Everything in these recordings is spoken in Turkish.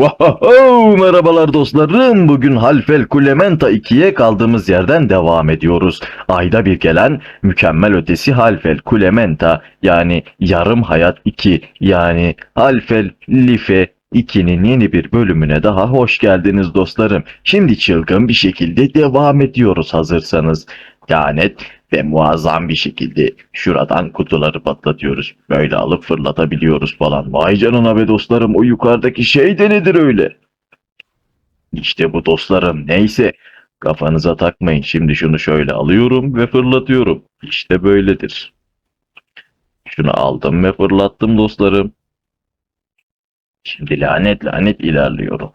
Wow, merhabalar dostlarım. Bugün Halfel Kulementa 2'ye kaldığımız yerden devam ediyoruz. Ayda bir gelen mükemmel ötesi Halfel Kulementa yani Yarım Hayat 2 yani Halfel Life 2'nin yeni bir bölümüne daha hoş geldiniz dostlarım. Şimdi çılgın bir şekilde devam ediyoruz hazırsanız. Lanet ve muazzam bir şekilde şuradan kutuları patlatıyoruz. Böyle alıp fırlatabiliyoruz falan. Vay canına be dostlarım o yukarıdaki şey de nedir öyle? İşte bu dostlarım neyse kafanıza takmayın. Şimdi şunu şöyle alıyorum ve fırlatıyorum. İşte böyledir. Şunu aldım ve fırlattım dostlarım. Şimdi lanet lanet ilerliyorum.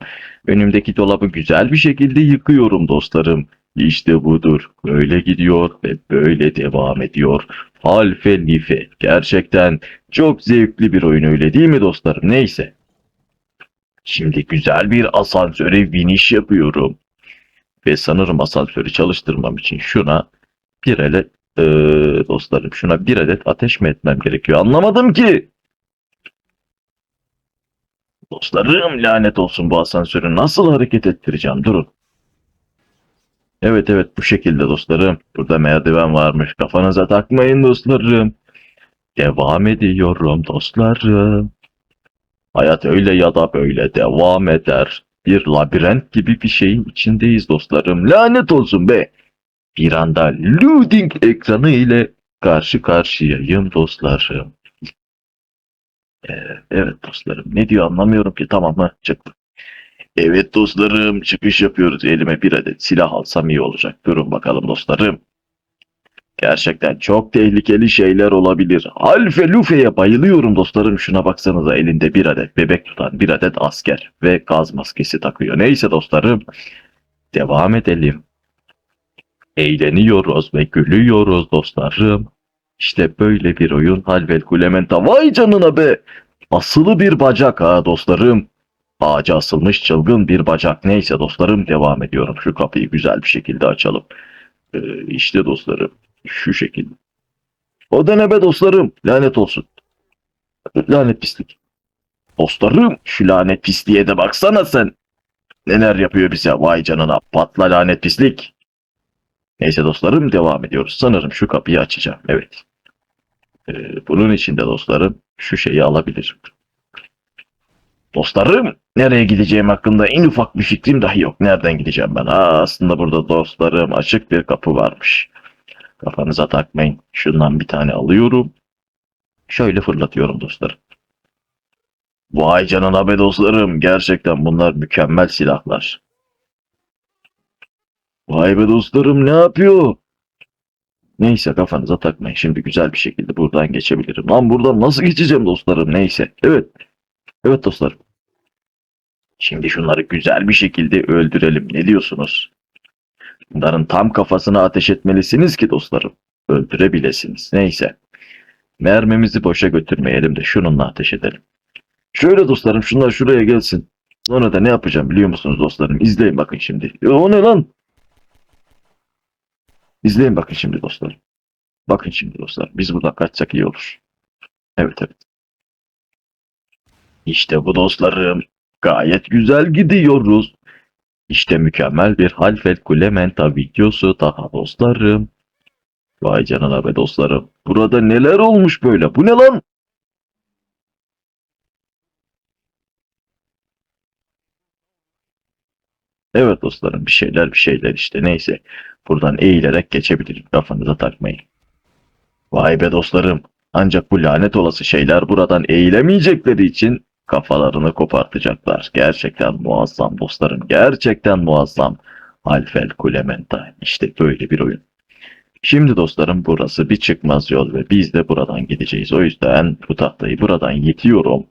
Önümdeki dolabı güzel bir şekilde yıkıyorum dostlarım. İşte budur. Böyle gidiyor ve böyle devam ediyor. Halfe Life. Gerçekten çok zevkli bir oyun öyle değil mi dostlarım? Neyse. Şimdi güzel bir asansöre biniş yapıyorum. Ve sanırım asansörü çalıştırmam için şuna bir adet eee, dostlarım şuna bir adet ateş mi etmem gerekiyor? Anlamadım ki. Dostlarım lanet olsun bu asansörü nasıl hareket ettireceğim? Durun. Evet evet bu şekilde dostlarım. Burada merdiven varmış. Kafanıza takmayın dostlarım. Devam ediyorum dostlarım. Hayat öyle ya da böyle devam eder. Bir labirent gibi bir şeyin içindeyiz dostlarım. Lanet olsun be. Bir anda loading ekranı ile karşı karşıyayım dostlarım. Ee, evet dostlarım. Ne diyor anlamıyorum ki. Tamam mı? Çıktı. Evet dostlarım çıkış yapıyoruz. Elime bir adet silah alsam iyi olacak. Durun bakalım dostlarım. Gerçekten çok tehlikeli şeyler olabilir. Alfe Lufe'ye bayılıyorum dostlarım. Şuna baksanıza elinde bir adet bebek tutan bir adet asker ve gaz maskesi takıyor. Neyse dostlarım devam edelim. Eğleniyoruz ve gülüyoruz dostlarım. İşte böyle bir oyun Halvel Kulementa. Vay canına be! Asılı bir bacak ha dostlarım. Ağaca asılmış çılgın bir bacak. Neyse dostlarım devam ediyorum. Şu kapıyı güzel bir şekilde açalım. Ee, işte dostlarım. Şu şekilde. O da ne be dostlarım? Lanet olsun. Lanet pislik. Dostlarım şu lanet pisliğe de baksana sen. Neler yapıyor bize? Vay canına. Patla lanet pislik. Neyse dostlarım devam ediyoruz. Sanırım şu kapıyı açacağım. Evet. Ee, bunun için de dostlarım şu şeyi alabilirim. Dostlarım nereye gideceğim hakkında en ufak bir fikrim dahi yok. Nereden gideceğim ben? Aa, aslında burada dostlarım açık bir kapı varmış. Kafanıza takmayın. Şundan bir tane alıyorum. Şöyle fırlatıyorum dostlarım. Vay canına be dostlarım. Gerçekten bunlar mükemmel silahlar. Vay be dostlarım ne yapıyor? Neyse kafanıza takmayın. Şimdi güzel bir şekilde buradan geçebilirim. Lan buradan nasıl geçeceğim dostlarım? Neyse. Evet. Evet dostlarım. Şimdi şunları güzel bir şekilde öldürelim. Ne diyorsunuz? Bunların tam kafasına ateş etmelisiniz ki dostlarım. Öldürebilesiniz. Neyse. Mermimizi boşa götürmeyelim de şununla ateş edelim. Şöyle dostlarım şunlar şuraya gelsin. Sonra da ne yapacağım biliyor musunuz dostlarım? İzleyin bakın şimdi. Ya o ne lan? İzleyin bakın şimdi dostlarım. Bakın şimdi dostlar. Biz buradan kaçsak iyi olur. Evet evet. İşte bu dostlarım. Gayet güzel gidiyoruz. İşte mükemmel bir Halfet Clementa videosu daha dostlarım. Vay canına be dostlarım. Burada neler olmuş böyle? Bu ne lan? Evet dostlarım bir şeyler bir şeyler işte neyse. Buradan eğilerek geçebilirim. Kafanıza takmayın. Vay be dostlarım. Ancak bu lanet olası şeyler buradan eğilemeyecekleri için kafalarını kopartacaklar. Gerçekten muazzam dostlarım. Gerçekten muazzam. Alfel Kulementa. İşte böyle bir oyun. Şimdi dostlarım burası bir çıkmaz yol ve biz de buradan gideceğiz. O yüzden bu tahtayı buradan yetiyorum.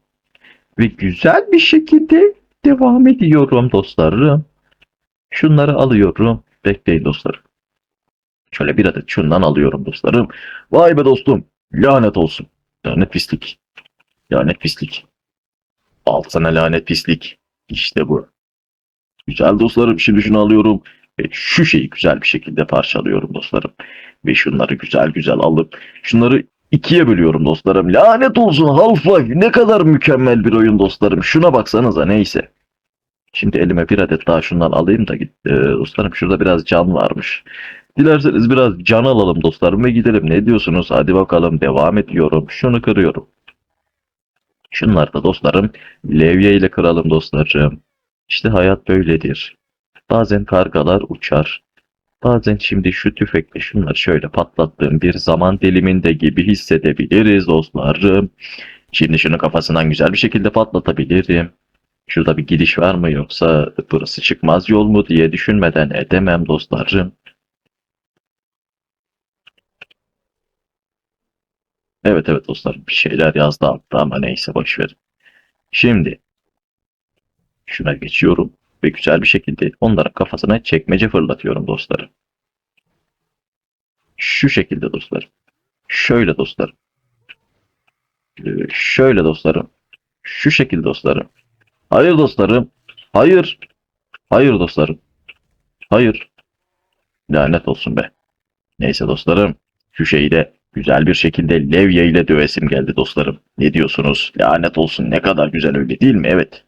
Ve güzel bir şekilde devam ediyorum dostlarım. Şunları alıyorum. Bekleyin dostlarım. Şöyle bir adet şundan alıyorum dostlarım. Vay be dostum. Lanet olsun. Lanet pislik. Lanet pislik. Al sana lanet pislik. İşte bu. Güzel dostlarım. Şimdi şunu alıyorum. Ve şu şeyi güzel bir şekilde parçalıyorum dostlarım. Ve şunları güzel güzel alıp şunları ikiye bölüyorum dostlarım. Lanet olsun Half-Life ne kadar mükemmel bir oyun dostlarım. Şuna baksanıza neyse. Şimdi elime bir adet daha şundan alayım da git. Ee, dostlarım şurada biraz can varmış. Dilerseniz biraz can alalım dostlarım ve gidelim. Ne diyorsunuz? Hadi bakalım devam ediyorum. Şunu kırıyorum. Şunları da dostlarım levye ile kıralım dostlarım. İşte hayat böyledir. Bazen kargalar uçar. Bazen şimdi şu tüfekle şunları şöyle patlattığım bir zaman diliminde gibi hissedebiliriz dostlarım. Şimdi şunu kafasından güzel bir şekilde patlatabilirim. Şurada bir gidiş var mı yoksa burası çıkmaz yol mu diye düşünmeden edemem dostlarım. Evet evet dostlarım bir şeyler yazdı altta ama neyse boş verin. Şimdi şuna geçiyorum ve güzel bir şekilde onların kafasına çekmece fırlatıyorum dostlarım. Şu şekilde dostlarım. Şöyle dostlarım. Ee, Şöyle dostlarım. Şu şekilde dostlarım. Hayır dostlarım. Hayır. Hayır dostlarım. Hayır. Lanet olsun be. Neyse dostlarım. Şu şeyi de güzel bir şekilde levye ile dövesim geldi dostlarım. Ne diyorsunuz? Lanet olsun ne kadar güzel öyle değil mi? Evet.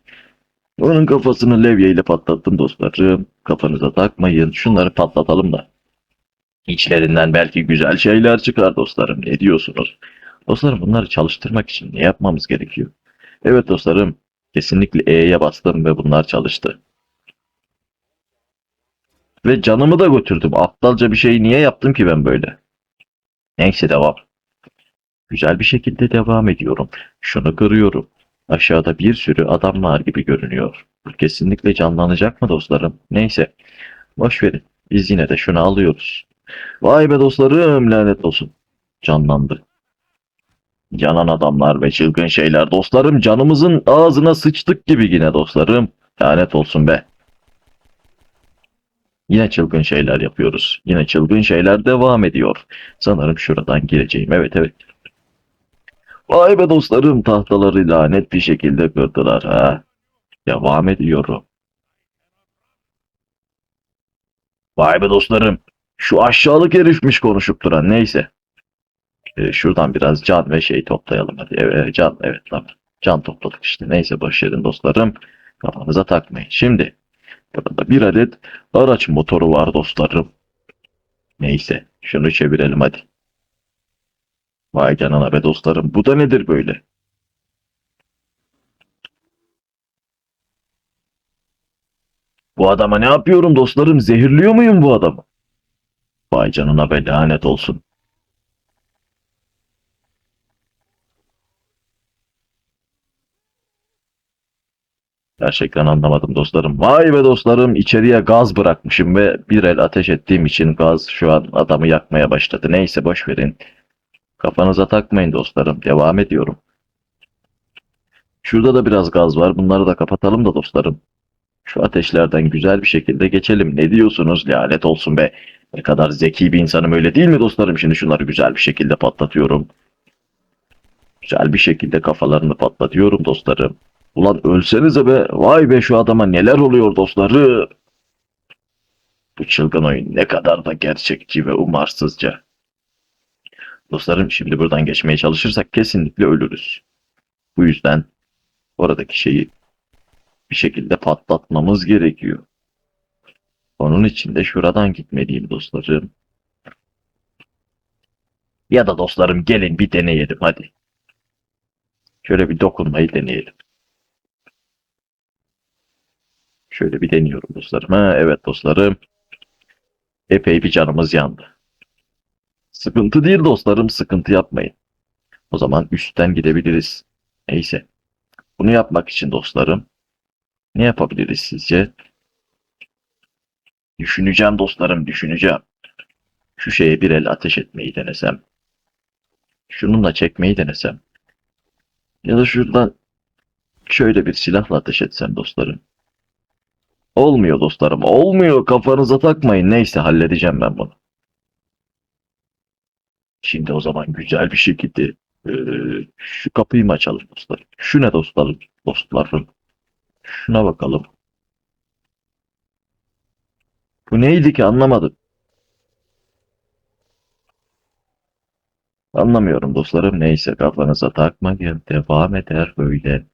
Onun kafasını levye ile patlattım dostlarım. Kafanıza takmayın. Şunları patlatalım da. İçlerinden belki güzel şeyler çıkar dostlarım. Ne diyorsunuz? Dostlarım bunları çalıştırmak için ne yapmamız gerekiyor? Evet dostlarım. Kesinlikle E'ye bastım ve bunlar çalıştı. Ve canımı da götürdüm. Aptalca bir şeyi niye yaptım ki ben böyle? Neyse devam. Güzel bir şekilde devam ediyorum. Şunu kırıyorum. Aşağıda bir sürü adam var gibi görünüyor. Kesinlikle canlanacak mı dostlarım? Neyse. Boş verin. Biz yine de şunu alıyoruz. Vay be dostlarım lanet olsun. Canlandı. Yanan adamlar ve çılgın şeyler dostlarım canımızın ağzına sıçtık gibi yine dostlarım. Lanet olsun be. Yine çılgın şeyler yapıyoruz. Yine çılgın şeyler devam ediyor. Sanırım şuradan gireceğim. Evet evet. Vay be dostlarım tahtaları lanet bir şekilde kırdılar ha. Devam ediyorum. Vay be dostlarım. Şu aşağılık herifmiş konuşup duran neyse. Ee, şuradan biraz can ve şey toplayalım hadi. Evet, can evet tamam. Can topladık işte. Neyse boş verin dostlarım. Kafanıza takmayın. Şimdi burada bir adet araç motoru var dostlarım. Neyse şunu çevirelim hadi. Vay canına be dostlarım. Bu da nedir böyle? Bu adama ne yapıyorum dostlarım? Zehirliyor muyum bu adamı? Vay canına be lanet olsun. Gerçekten anlamadım dostlarım. Vay be dostlarım içeriye gaz bırakmışım ve bir el ateş ettiğim için gaz şu an adamı yakmaya başladı. Neyse boş verin. Kafanıza takmayın dostlarım. Devam ediyorum. Şurada da biraz gaz var. Bunları da kapatalım da dostlarım. Şu ateşlerden güzel bir şekilde geçelim. Ne diyorsunuz? Lanet olsun be. Ne kadar zeki bir insanım öyle değil mi dostlarım? Şimdi şunları güzel bir şekilde patlatıyorum. Güzel bir şekilde kafalarını patlatıyorum dostlarım. Ulan ölsenize be. Vay be şu adama neler oluyor dostları. Bu çılgın oyun ne kadar da gerçekçi ve umarsızca. Dostlarım şimdi buradan geçmeye çalışırsak kesinlikle ölürüz. Bu yüzden oradaki şeyi bir şekilde patlatmamız gerekiyor. Onun için de şuradan gitmeliyim dostlarım. Ya da dostlarım gelin bir deneyelim hadi. Şöyle bir dokunmayı deneyelim. Şöyle bir deniyorum dostlarım. Ha, evet dostlarım. Epey bir canımız yandı. Sıkıntı değil dostlarım, sıkıntı yapmayın. O zaman üstten gidebiliriz. Neyse. Bunu yapmak için dostlarım ne yapabiliriz sizce? Düşüneceğim dostlarım, düşüneceğim. Şu şeye bir el ateş etmeyi denesem. Şununla çekmeyi denesem. Ya da şuradan şöyle bir silahla ateş etsem dostlarım. Olmuyor dostlarım, olmuyor. Kafanıza takmayın. Neyse halledeceğim ben bunu. Şimdi o zaman güzel bir şekilde eee, şu kapıyı mı açalım dostlar? Şu ne dostlarım? Dostlarım. Şuna bakalım. Bu neydi ki anlamadım. Anlamıyorum dostlarım. Neyse kafanıza takmayın. Devam eder böyle.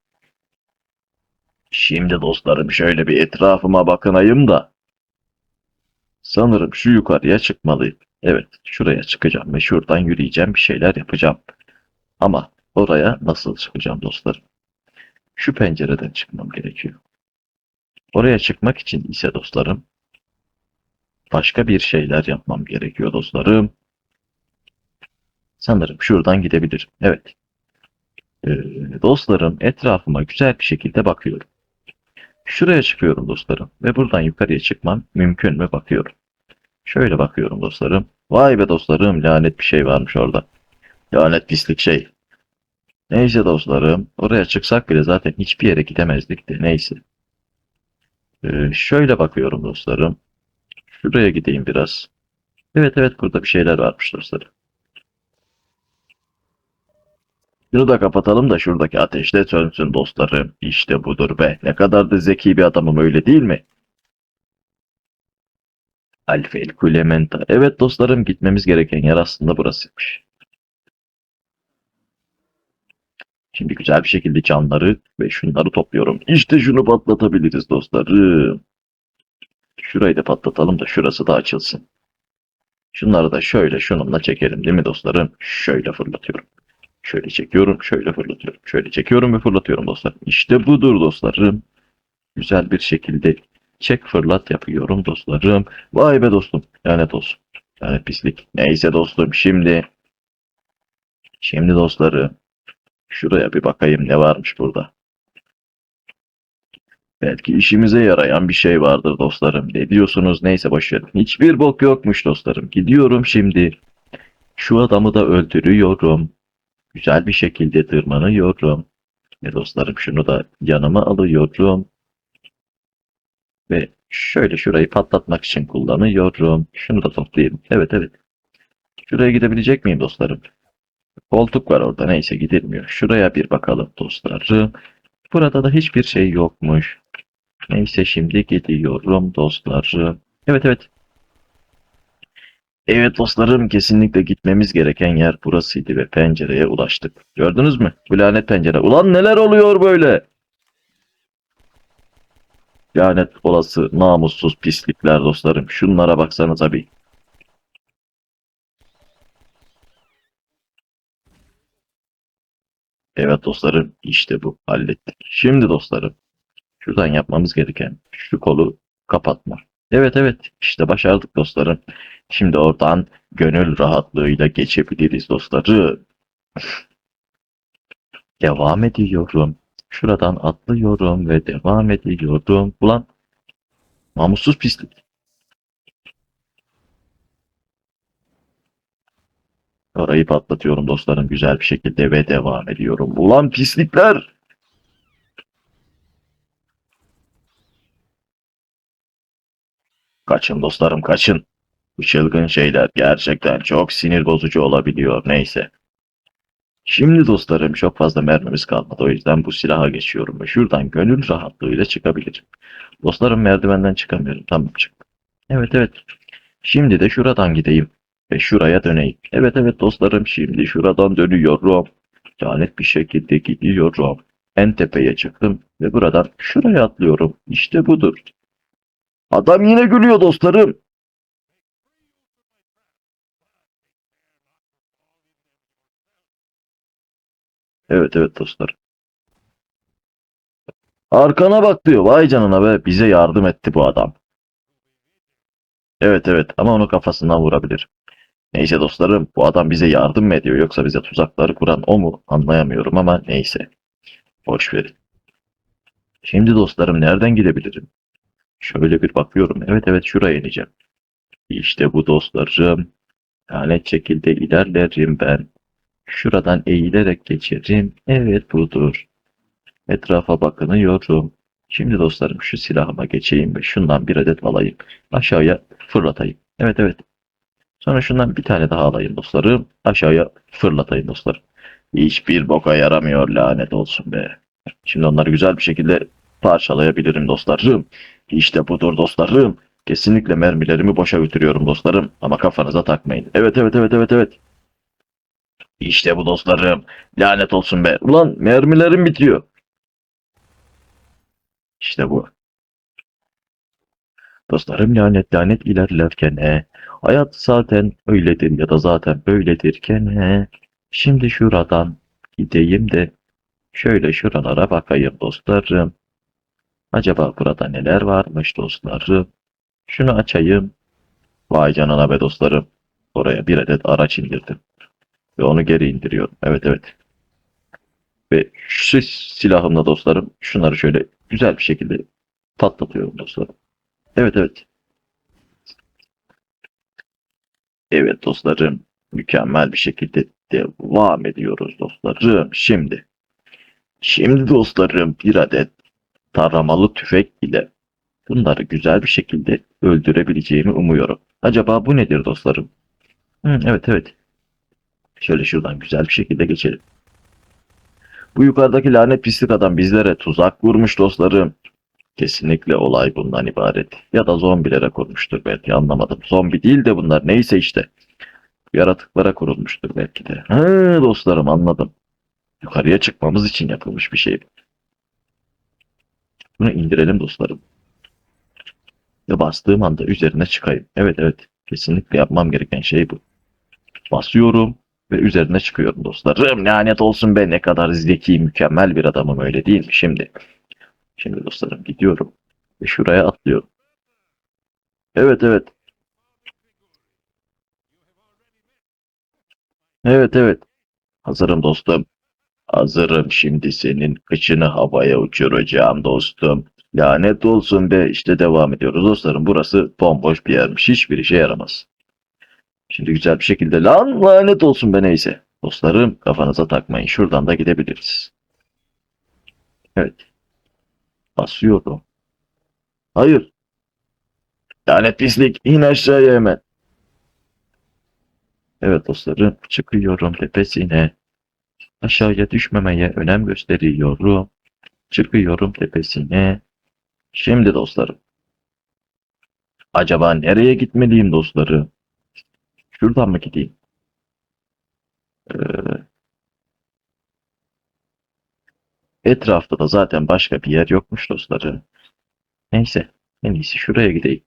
Şimdi dostlarım şöyle bir etrafıma bakınayım da. Sanırım şu yukarıya çıkmalıyım. Evet, şuraya çıkacağım ve şuradan yürüyeceğim, bir şeyler yapacağım. Ama oraya nasıl çıkacağım dostlarım? Şu pencereden çıkmam gerekiyor. Oraya çıkmak için ise dostlarım, başka bir şeyler yapmam gerekiyor dostlarım. Sanırım şuradan gidebilirim. Evet. Ee, dostlarım etrafıma güzel bir şekilde bakıyorum. Şuraya çıkıyorum dostlarım ve buradan yukarıya çıkmam mümkün mü bakıyorum. Şöyle bakıyorum dostlarım. Vay be dostlarım lanet bir şey varmış orada. Lanet pislik şey. Neyse dostlarım oraya çıksak bile zaten hiçbir yere gidemezdik de neyse. Ee, şöyle bakıyorum dostlarım. Şuraya gideyim biraz. Evet evet burada bir şeyler varmış dostlarım. Şunu da kapatalım da şuradaki ateş de sönsün dostlarım. İşte budur be. Ne kadar da zeki bir adamım öyle değil mi? Alfa el Clementa. Evet dostlarım gitmemiz gereken yer aslında burasıymış. Şimdi güzel bir şekilde canları ve şunları topluyorum. İşte şunu patlatabiliriz dostlarım. Şurayı da patlatalım da şurası da açılsın. Şunları da şöyle şununla çekelim değil mi dostlarım? Şöyle fırlatıyorum. Şöyle çekiyorum, şöyle fırlatıyorum. Şöyle çekiyorum ve fırlatıyorum dostlar. İşte budur dostlarım. Güzel bir şekilde çek fırlat yapıyorum dostlarım. Vay be dostum. Lanet olsun. Lanet pislik. Neyse dostum şimdi. Şimdi dostlarım. Şuraya bir bakayım ne varmış burada. Belki işimize yarayan bir şey vardır dostlarım. Ne diyorsunuz? Neyse boşverin. Hiçbir bok yokmuş dostlarım. Gidiyorum şimdi. Şu adamı da öldürüyorum. Güzel bir şekilde tırmanıyorum. Ve dostlarım şunu da yanıma alıyorum. Ve şöyle şurayı patlatmak için kullanıyorum. Şunu da toplayayım. Evet evet. Şuraya gidebilecek miyim dostlarım? Koltuk var orada neyse gidilmiyor. Şuraya bir bakalım dostlarım. Burada da hiçbir şey yokmuş. Neyse şimdi gidiyorum dostlarım. Evet evet. Evet dostlarım kesinlikle gitmemiz gereken yer burasıydı ve pencereye ulaştık. Gördünüz mü? Bu lanet pencere. Ulan neler oluyor böyle? Lanet olası namussuz pislikler dostlarım. Şunlara baksanıza bir. Evet dostlarım işte bu hallettik. Şimdi dostlarım şuradan yapmamız gereken şu kolu kapatma. Evet evet işte başardık dostlarım. Şimdi oradan gönül rahatlığıyla geçebiliriz dostlarım. Devam ediyorum. Şuradan atlıyorum ve devam ediyorum. Ulan namussuz pislik. Orayı patlatıyorum dostlarım güzel bir şekilde ve devam ediyorum. Ulan pislikler! Kaçın dostlarım kaçın. Bu çılgın şeyler gerçekten çok sinir bozucu olabiliyor neyse. Şimdi dostlarım çok fazla mermimiz kalmadı o yüzden bu silaha geçiyorum ve şuradan gönül rahatlığıyla çıkabilirim. Dostlarım merdivenden çıkamıyorum tamam çık. Evet evet. Şimdi de şuradan gideyim ve şuraya döneyim. Evet evet dostlarım şimdi şuradan dönüyorum. Lanet bir şekilde gidiyorum. En tepeye çıktım ve buradan şuraya atlıyorum. İşte budur. Adam yine gülüyor dostlarım. Evet evet dostlar. Arkana bak diyor. Vay canına be. Bize yardım etti bu adam. Evet evet ama onu kafasından vurabilir. Neyse dostlarım bu adam bize yardım mı ediyor yoksa bize tuzakları kuran o mu anlayamıyorum ama neyse. Boş verin. Şimdi dostlarım nereden gidebilirim? Şöyle bir bakıyorum. Evet evet şuraya ineceğim. İşte bu dostlarım. Lanet şekilde ilerlerim ben. Şuradan eğilerek geçerim. Evet budur. Etrafa bakınıyorum. Şimdi dostlarım şu silahıma geçeyim ve şundan bir adet alayım. Aşağıya fırlatayım. Evet evet. Sonra şundan bir tane daha alayım dostlarım. Aşağıya fırlatayım dostlarım. Hiçbir boka yaramıyor lanet olsun be. Şimdi onları güzel bir şekilde parçalayabilirim dostlarım. İşte budur dostlarım. Kesinlikle mermilerimi boşa götürüyorum dostlarım. Ama kafanıza takmayın. Evet evet evet evet evet. İşte bu dostlarım. Lanet olsun be. Ulan mermilerim bitiyor. İşte bu. Dostlarım lanet lanet ilerlerken he, hayat zaten öyledir ya da zaten böyledirken he, şimdi şuradan gideyim de şöyle şuralara bakayım dostlarım. Acaba burada neler varmış dostlarım? Şunu açayım. Vay canına be dostlarım. Oraya bir adet araç indirdim. Ve onu geri indiriyorum. Evet evet. Ve şu silahımla dostlarım şunları şöyle güzel bir şekilde patlatıyorum dostlarım. Evet evet. Evet dostlarım. Mükemmel bir şekilde devam ediyoruz dostlarım. Şimdi. Şimdi dostlarım bir adet taramalı tüfek ile bunları güzel bir şekilde öldürebileceğimi umuyorum. Acaba bu nedir dostlarım? Hı, evet evet. Şöyle şuradan güzel bir şekilde geçelim. Bu yukarıdaki lanet pislik adam bizlere tuzak kurmuş dostlarım. Kesinlikle olay bundan ibaret. Ya da zombilere kurmuştur belki anlamadım. Zombi değil de bunlar neyse işte. Yaratıklara kurulmuştur belki de. He dostlarım anladım. Yukarıya çıkmamız için yapılmış bir şey. bu. Bunu indirelim dostlarım. Ve bastığım anda üzerine çıkayım. Evet evet. Kesinlikle yapmam gereken şey bu. Basıyorum ve üzerine çıkıyorum dostlarım. Lanet olsun be ne kadar zeki mükemmel bir adamım öyle değil mi şimdi? Şimdi dostlarım gidiyorum ve şuraya atlıyorum. Evet evet. Evet evet. Hazırım dostum. Hazırım şimdi senin kıçını havaya uçuracağım dostum. Lanet olsun be işte devam ediyoruz dostlarım. Burası bomboş bir yermiş. Hiçbir işe yaramaz. Şimdi güzel bir şekilde lan lanet olsun be neyse. Dostlarım kafanıza takmayın. Şuradan da gidebiliriz. Evet. Basıyorum. Hayır. Lanet pislik. İn aşağıya hemen. Evet dostlarım. Çıkıyorum tepesine. Aşağıya düşmemeye önem gösteriyorum. Çıkıyorum tepesine. Şimdi dostlarım. Acaba nereye gitmeliyim dostlarım? Şuradan mı gideyim? Ee, etrafta da zaten başka bir yer yokmuş dostlarım. Neyse. En iyisi şuraya gideyim.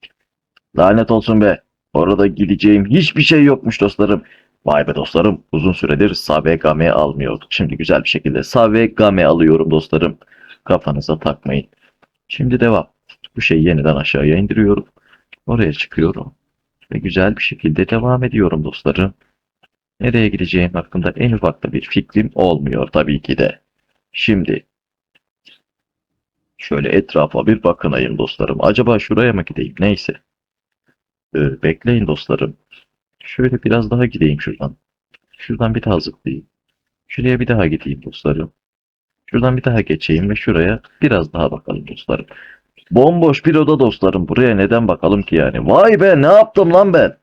Lanet olsun be. Orada gideceğim hiçbir şey yokmuş dostlarım. Vay be dostlarım. Uzun süredir SVGM almıyorduk. Şimdi güzel bir şekilde SVGM alıyorum dostlarım. Kafanıza takmayın. Şimdi devam. Bu şeyi yeniden aşağıya indiriyorum. Oraya çıkıyorum. Ve güzel bir şekilde devam ediyorum dostlarım. Nereye gideceğim hakkında en ufak da bir fikrim olmuyor tabii ki de. Şimdi şöyle etrafa bir bakınayım dostlarım. Acaba şuraya mı gideyim? Neyse. Ee, bekleyin dostlarım. Şöyle biraz daha gideyim şuradan. Şuradan bir daha zıplayayım. Şuraya bir daha gideyim dostlarım. Şuradan bir daha geçeyim ve şuraya biraz daha bakalım dostlarım. Bomboş bir oda dostlarım. Buraya neden bakalım ki yani? Vay be ne yaptım lan ben?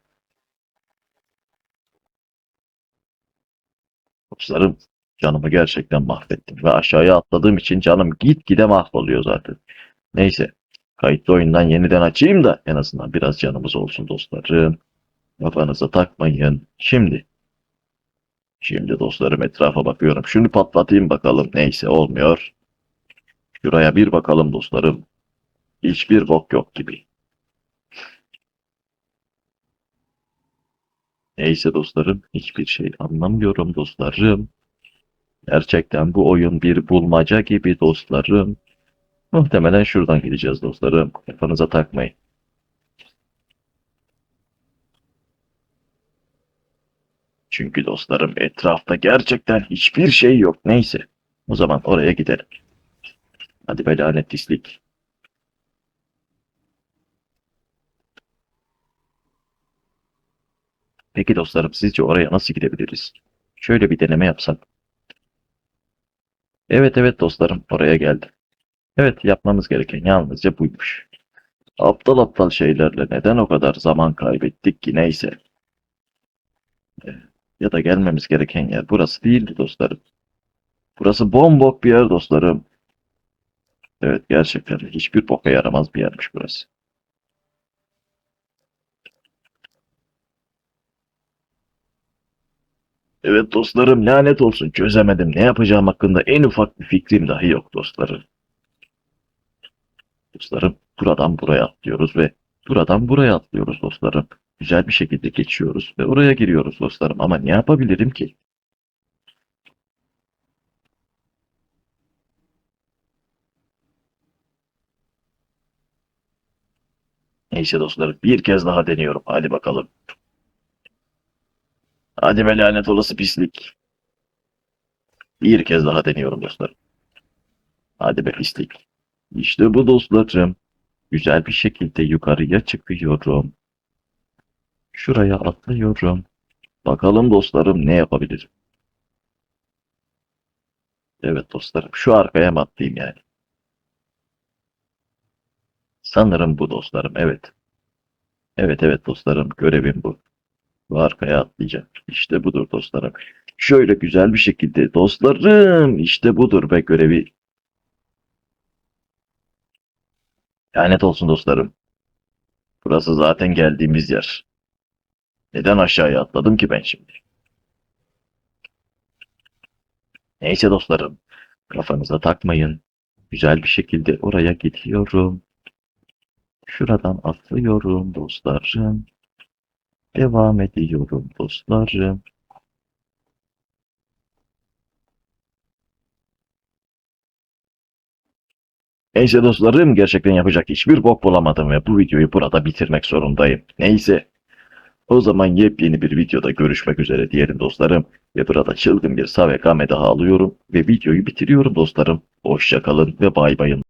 Dostlarım canımı gerçekten mahvettim. Ve aşağıya atladığım için canım gitgide mahvoluyor zaten. Neyse. Kayıtlı oyundan yeniden açayım da en azından biraz canımız olsun dostlarım. Kafanıza takmayın. Şimdi. Şimdi dostlarım etrafa bakıyorum. Şunu patlatayım bakalım. Neyse olmuyor. Şuraya bir bakalım dostlarım. Hiçbir bok yok gibi. Neyse dostlarım. Hiçbir şey anlamıyorum dostlarım. Gerçekten bu oyun bir bulmaca gibi dostlarım. Muhtemelen şuradan gideceğiz dostlarım. Kafanıza takmayın. Çünkü dostlarım etrafta gerçekten hiçbir şey yok. Neyse. O zaman oraya gidelim. Hadi be lanet pislik. Peki dostlarım sizce oraya nasıl gidebiliriz? Şöyle bir deneme yapsak. Evet evet dostlarım oraya geldim. Evet yapmamız gereken yalnızca buymuş. Aptal aptal şeylerle neden o kadar zaman kaybettik ki neyse. Ee, Ya da gelmemiz gereken yer burası değildi dostlarım. Burası bombok bir yer dostlarım. Evet gerçekten hiçbir boka yaramaz bir yermiş burası. Evet dostlarım lanet olsun çözemedim. Ne yapacağım hakkında en ufak bir fikrim dahi yok dostlarım. Dostlarım buradan buraya atlıyoruz ve buradan buraya atlıyoruz dostlarım. Güzel bir şekilde geçiyoruz ve oraya giriyoruz dostlarım. Ama ne yapabilirim ki? Neyse dostlarım bir kez daha deniyorum. Hadi bakalım. Hadi be lanet olası pislik. Bir kez daha deniyorum dostlarım. Hadi be pislik. İşte bu dostlarım. Güzel bir şekilde yukarıya çıkıyorum. Şuraya atlıyorum. Bakalım dostlarım ne yapabilirim. Evet dostlarım şu arkaya mı atlayayım yani? Sanırım bu dostlarım evet. Evet evet dostlarım görevim bu. Bu arkaya atlayacağım. İşte budur dostlarım. Şöyle güzel bir şekilde dostlarım işte budur be görevi. Lanet olsun dostlarım. Burası zaten geldiğimiz yer. Neden aşağıya atladım ki ben şimdi? Neyse dostlarım. Kafanıza takmayın. Güzel bir şekilde oraya gidiyorum. Şuradan atlıyorum dostlarım. Devam ediyorum dostlarım. Neyse dostlarım gerçekten yapacak hiçbir bok bulamadım ve bu videoyu burada bitirmek zorundayım. Neyse. O zaman yepyeni bir videoda görüşmek üzere diyelim dostlarım. Ve burada çılgın bir Save Game daha alıyorum ve videoyu bitiriyorum dostlarım. Hoşçakalın ve bay bayın.